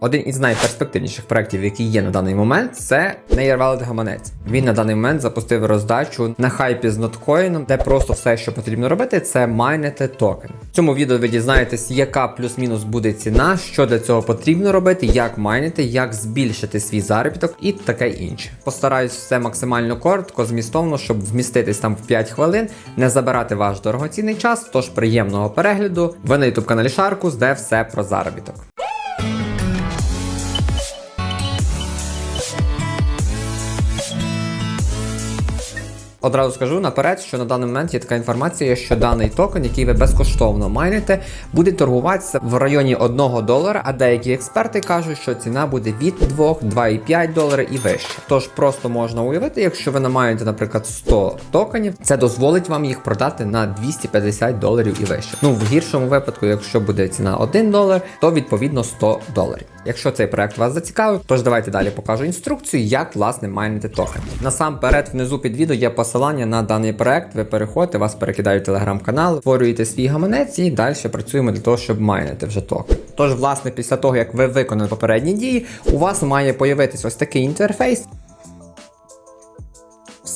Один із найперспективніших проєктів, які є на даний момент, це Near гаманець. Він на даний момент запустив роздачу на хайпі з ноткоїном, де просто все, що потрібно робити, це майнити токен. В цьому відео ви дізнаєтесь, яка плюс-мінус буде ціна, що для цього потрібно робити, як майнити, як збільшити свій заробіток і таке інше. Постараюсь все максимально коротко, змістовно, щоб вміститись там в 5 хвилин, не забирати ваш дорогоцінний час. Тож приємного перегляду. Ви на youtube каналі Шаркус, де все про заробіток. Одразу скажу наперед, що на даний момент є така інформація, що даний токен, який ви безкоштовно майните, буде торгуватися в районі 1 долара, а деякі експерти кажуть, що ціна буде від 2, 2,5 долара і вище. Тож просто можна уявити, якщо ви намаєте, наприклад, 100 токенів, це дозволить вам їх продати на 250 доларів і вище. Ну, в гіршому випадку, якщо буде ціна 1 долар, то відповідно 100 доларів. Якщо цей проект вас зацікавив, тож давайте далі покажу інструкцію, як власне майнити токен. Насамперед, внизу під відео є посилання на даний проект. Ви переходите, вас перекидають в телеграм-канал, створюєте свій гаманець і далі працюємо для того, щоб майнити вже токен. Тож, власне, після того, як ви виконали попередні дії, у вас має появитись ось такий інтерфейс.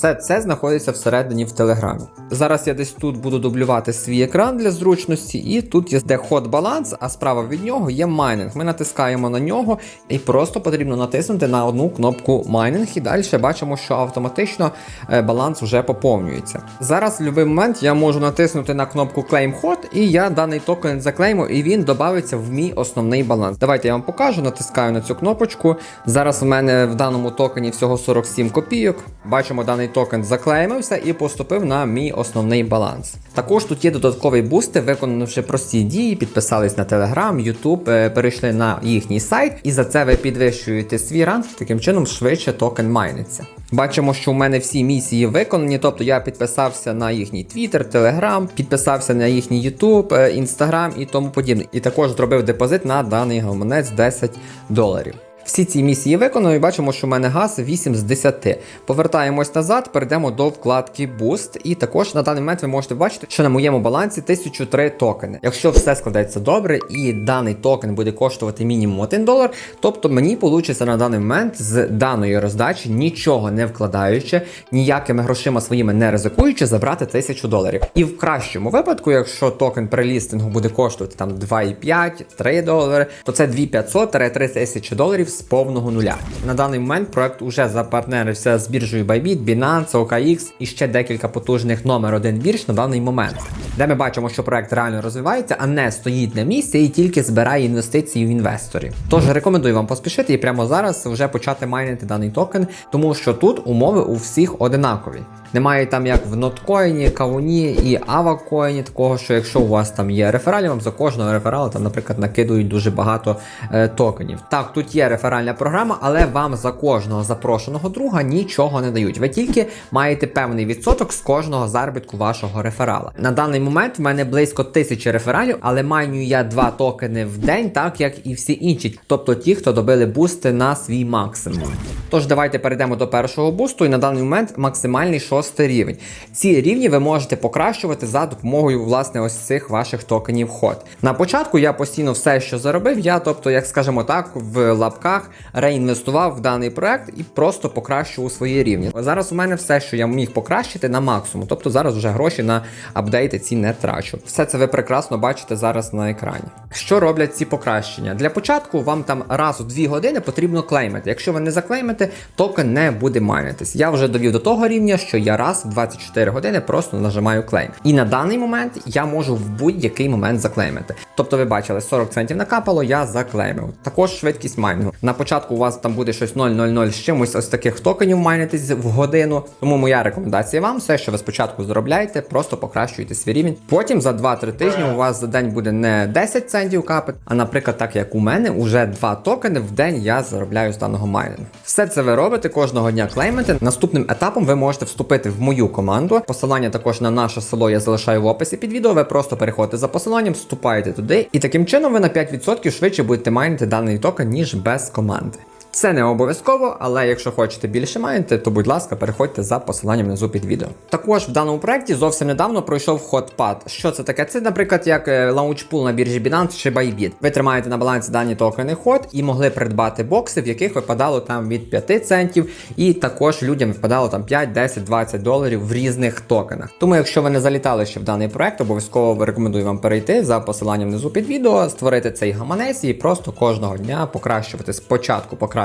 Все це знаходиться всередині в телеграмі. Зараз я десь тут буду дублювати свій екран для зручності, і тут є де ход баланс, а справа від нього є майнинг. Ми натискаємо на нього і просто потрібно натиснути на одну кнопку майнинг, і далі бачимо, що автоматично е, баланс вже поповнюється. Зараз в будь-який момент я можу натиснути на кнопку Claim Hot, і я даний токен заклейму, і він додається в мій основний баланс. Давайте я вам покажу, натискаю на цю кнопочку. Зараз в мене в даному токені всього 47 копійок. Бачимо, даний токен заклеймився і поступив на мій основний баланс. Також тут є додаткові бусти, виконавши прості дії, підписались на Telegram, YouTube, е, перейшли на їхній сайт, і за це ви підвищуєте свій ранг, таким чином швидше токен майниться. Бачимо, що у мене всі місії виконані, тобто я підписався на їхній Twitter, Telegram, підписався на їхній YouTube, е, Instagram і тому подібне. І також зробив депозит на даний гаманець 10 доларів. Всі ці місії виконано і бачимо, що в мене газ 8 з 10. Повертаємось назад, перейдемо до вкладки Boost. І також на даний момент ви можете бачити, що на моєму балансі 1003 токени. Якщо все складеться добре і даний токен буде коштувати мінімум 1 долар, тобто мені вийде на даний момент з даної роздачі, нічого не вкладаючи, ніякими грошима своїми не ризикуючи, забрати 1000 доларів. І в кращому випадку, якщо токен при лістингу буде коштувати там 2,5-3 долари, то це 2500-3 тисячі доларів з повного нуля. На даний момент проект уже запартнерився з біржею Bybit, Binance, OKX і ще декілька потужних номер один бірж на даний момент, де ми бачимо, що проект реально розвивається, а не стоїть на місці і тільки збирає інвестиції в інвесторів. Тож рекомендую вам поспішити і прямо зараз вже почати майнити даний токен, тому що тут умови у всіх одинакові. Немає там як в ноткоїні, кавуні і авакоїні, такого, що якщо у вас там є рефералі, вам за кожного реферала там, наприклад, накидують дуже багато е, токенів. Так, тут є реферальна програма, але вам за кожного запрошеного друга нічого не дають. Ви тільки маєте певний відсоток з кожного заробітку вашого реферала. На даний момент в мене близько тисячі рефералів, але майню я два токени в день, так як і всі інші, тобто ті, хто добили бусти на свій максимум. Тож давайте перейдемо до першого бусту, і на даний момент максимальний шостий рівень. Ці рівні ви можете покращувати за допомогою власне ось цих ваших токенів ход. На початку я постійно все, що заробив, я, тобто, як скажемо так, в лапках реінвестував в даний проект і просто покращував свої рівні. Зараз у мене все, що я міг покращити на максимум. Тобто зараз вже гроші на апдейти ці не трачу. Все це ви прекрасно бачите зараз на екрані. Що роблять ці покращення? Для початку вам там раз у 2 години потрібно клеймити. Якщо ви не заклеймите, токен не буде майнитись. Я вже довів до того рівня, що я раз в 24 години просто нажимаю клейм. І на даний момент я можу в будь-який момент заклеймити. Тобто, ви бачили, 40 центів накапало, я заклеймив. Також швидкість майнінгу. На початку у вас там буде щось 0,00 з чимось ось таких токенів майнитись в годину. Тому моя рекомендація вам все, що ви спочатку заробляєте, просто покращуйте свій рівень. Потім за 2-3 тижні у вас за день буде не 10 центів капит, а наприклад, так як у мене, уже 2 токени в день я заробляю з даного майнингу. Все це ви робите кожного дня клеймите. Наступним етапом ви можете вступити в мою команду. Посилання також на наше село я залишаю в описі під відео. Ви просто переходите за посиланням, вступаєте туди, і таким чином ви на 5% швидше будете майнити даний токен, ніж без команди. Це не обов'язково, але якщо хочете більше маєте, то будь ласка, переходьте за посиланням внизу під відео. Також в даному проєкті зовсім недавно пройшов хотпад. Що це таке? Це, наприклад, як е, лаунчпул на біржі Binance чи Bybit. Ви тримаєте на балансі дані токени ход і могли придбати бокси, в яких випадало там від 5 центів, і також людям випадало там 5, 10, 20 доларів в різних токенах. Тому, якщо ви не залітали ще в даний проект, обов'язково рекомендую вам перейти за посиланням внизу під відео, створити цей гаманець і просто кожного дня покращувати спочатку покращувати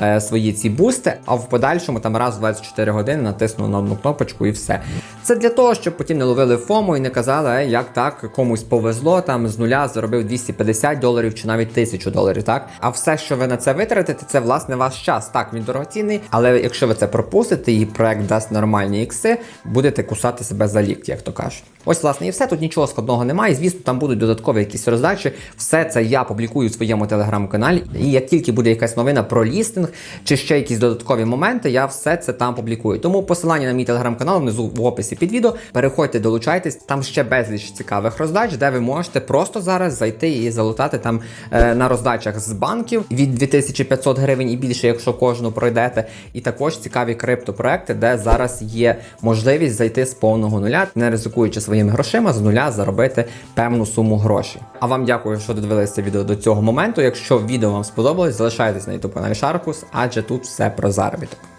е, свої ці бусти, а в подальшому там раз в 24 години натиснули на одну кнопочку і все. Це для того, щоб потім не ловили фому і не казали, «Е, як так комусь повезло, там з нуля заробив 250 доларів чи навіть 1000 доларів. Так, а все, що ви на це витратите, це власне ваш час. Так, він дорогоцінний, але якщо ви це пропустите і проект дасть нормальні ікси, будете кусати себе за лікті, як то кажуть. Ось, власне, і все. Тут нічого складного немає. Звісно, там будуть додаткові якісь роздачі. Все це я публікую в своєму телеграм-каналі. І як тільки буде якась новина про лістинг чи ще якісь додаткові моменти, я все це там публікую. Тому посилання на мій телеграм-канал внизу в описі під відео. Переходьте, долучайтесь. Там ще безліч цікавих роздач, де ви можете просто зараз зайти і залутати там е, на роздачах з банків від 2500 гривень і більше, якщо кожну пройдете. І також цікаві криптопроекти, де зараз є можливість зайти з повного нуля, не ризикуючи своїми грошима, з нуля заробити певну суму грошей. А вам дякую, що додивилися відео до цього моменту. Якщо відео вам сподобалось, залишайтесь на тупо на Sharkus, адже тут все про заробіток.